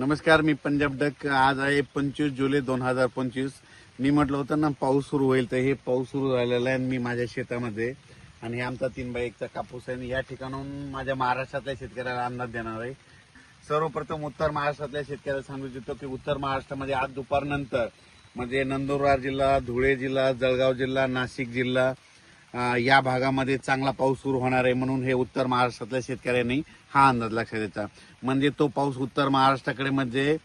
नमस्कार मी पंजाब डक. आज आहे पंचवीस जुलै दोन हजार पंचवीस. मी म्हटलं होतं ना पाऊस सुरू होईल तर हे पाऊस सुरू झालेला आहे आणि मी माझ्या शेतामध्ये आणि हे आमचा तीन बाय एकचा कापूस आहे. आणि या ठिकाणून माझ्या महाराष्ट्रातल्या शेतकऱ्याला अंदाज देणार आहे. सर्वप्रथम उत्तर महाराष्ट्रातल्या शेतकऱ्याला सांगू इच्छितो की उत्तर महाराष्ट्रामध्ये आज दुपारनंतर म्हणजे नंदुरबार जिल्हा धुळे जिल्हा जळगाव जिल्हा नाशिक जिल्हा या भागामध्ये चांगला पाऊस सुरू होणार आहे म्हणून हे उत्तर महाराष्ट्रातल्या शेतकऱ्यांनी हा अंदाज लक्षात द्यायचा म्हणजे तो पाऊस उत्तर महाराष्ट्राकडे म्हणजे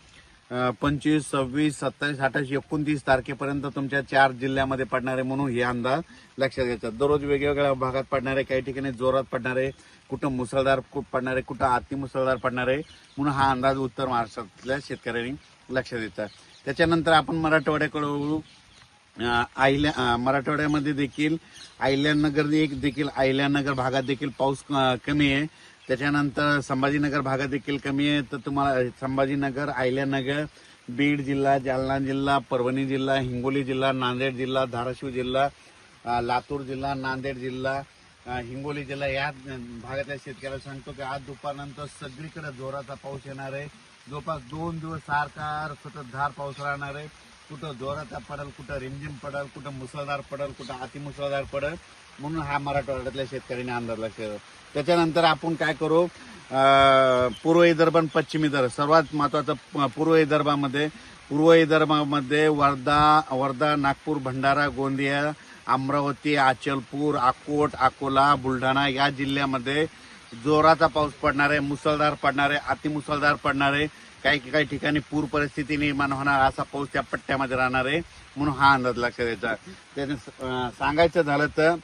पंचवीस सव्वीस सत्तावीस अठ्ठावीस एकोणतीस तारखेपर्यंत तुमच्या चार जिल्ह्यामध्ये पडणार आहे म्हणून हे अंदाज लक्षात घ्यायचा दररोज वेगवेगळ्या भागात पडणार आहे काही ठिकाणी जोरात पडणार आहे कुठं मुसळधार कुठं पडणार आहे कुठं अति मुसळधार पडणार आहे म्हणून हा अंदाज उत्तर महाराष्ट्रातल्या शेतकऱ्यांनी लक्षात द्यायचा त्याच्यानंतर आपण मराठवाड्याकडे वळू. आयल्या मराठवाड्यामध्ये देखील अहिल्यानगर एक देखील अहिल्यानगर भागात देखील पाऊस कमी आहे. त्याच्यानंतर संभाजीनगर भागात देखील कमी आहे. तर तुम्हाला संभाजीनगर अहिल्यानगर बीड जिल्हा जालना जिल्हा परभणी जिल्हा हिंगोली जिल्हा नांदेड जिल्हा धाराशिव जिल्हा लातूर जिल्हा नांदेड जिल्हा हिंगोली जिल्हा या भागातल्या शेतकऱ्याला सांगतो की आज दुपारनंतर सगळीकडे जोराचा पाऊस येणार आहे. जवळपास दोन दिवस सारखा सततधार पाऊस राहणार आहे. कुठं जोराचा पडल कुठं रिमझिम पडल कुठं मुसळधार पडल कुठं अतिमुसळधार पडल म्हणून हा मराठवाड्यातल्या शेतकऱ्यांनी अंदाज लक्ष त्याच्यानंतर आपण काय करू? पूर्व विदर्भ आणि पश्चिम विदर्भ. सर्वात महत्वाचं पूर्व विदर्भामध्ये पूर्व विदर्भामध्ये वर्धा वर्धा नागपूर भंडारा गोंदिया अमरावती अचलपूर अकोट अकोला बुलढाणा या जिल्ह्यामध्ये जोराचा पाऊस पडणार आहे मुसळधार पडणार आहे अतिमुसळधार पडणार आहे. काही काही ठिकाणी पूर परिस्थिती निर्माण होणार असा पाऊस त्या पट्ट्यामध्ये राहणार आहे म्हणून हा अंदाज लक्षात द्यायचा त्याने सांगायचं झालं तर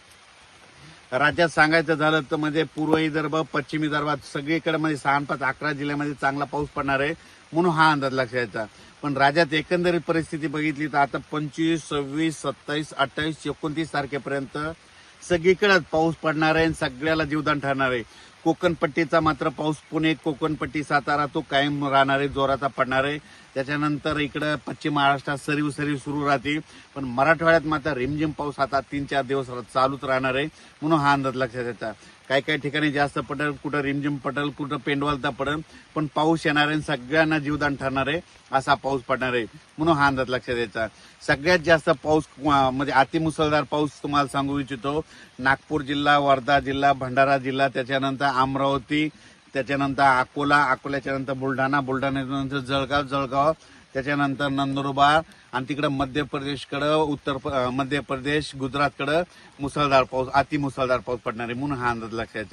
राज्यात सांगायचं झालं तर म्हणजे पूर्व विदर्भ पश्चिम विदर्भात सगळीकडे म्हणजे सहा पाच अकरा जिल्ह्यामध्ये चांगला पाऊस पडणार आहे म्हणून हा अंदाज लक्षात द्यायचा पण राज्यात एकंदरीत परिस्थिती बघितली तर आता पंचवीस सव्वीस सत्तावीस अठ्ठावीस एकोणतीस तारखेपर्यंत सगळीकडे पाऊस पडणार आहे आणि सगळ्याला जीवदान ठरणार आहे. कोकणपट्टीचा मात्र पाऊस पुणे कोकणपट्टी सातारा तो कायम राहणार आहे जोराचा पडणार आहे. त्याच्यानंतर इकडं पश्चिम महाराष्ट्रात सरीव सरीव सुरू राहते. पण मराठवाड्यात मात्र रिमझिम पाऊस आता तीन चार दिवस चालूच राहणार आहे म्हणून हा अंदाज लक्षात येतात काही काही ठिकाणी जास्त पडेल कुठं रिमझिम पडेल कुठं पेंडवालता पडेल पण पाऊस येणार आहे आणि सगळ्यांना जीवदान ठरणार आहे असा पाऊस पडणार आहे म्हणून हा अंदाज लक्षात द्यायचा सगळ्यात जास्त पाऊस म्हणजे अतिमुसळधार पाऊस तुम्हाला सांगू इच्छितो. नागपूर जिल्हा वर्धा जिल्हा भंडारा जिल्हा त्याच्यानंतर अमरावती त्याच्यानंतर अकोला अकोल्याच्या नंतर बुलढाणा बुलढाण्यानंतर जळगाव जळगाव त्याच्यानंतर नंदुरबार आणि तिकडं मध्य प्रदेशकडं उत्तर मध्य प्रदेश गुजरातकडं मुसळधार पाऊस अतिमुसळधार पाऊस पडणार आहे म्हणून हा अंदाज लक्षात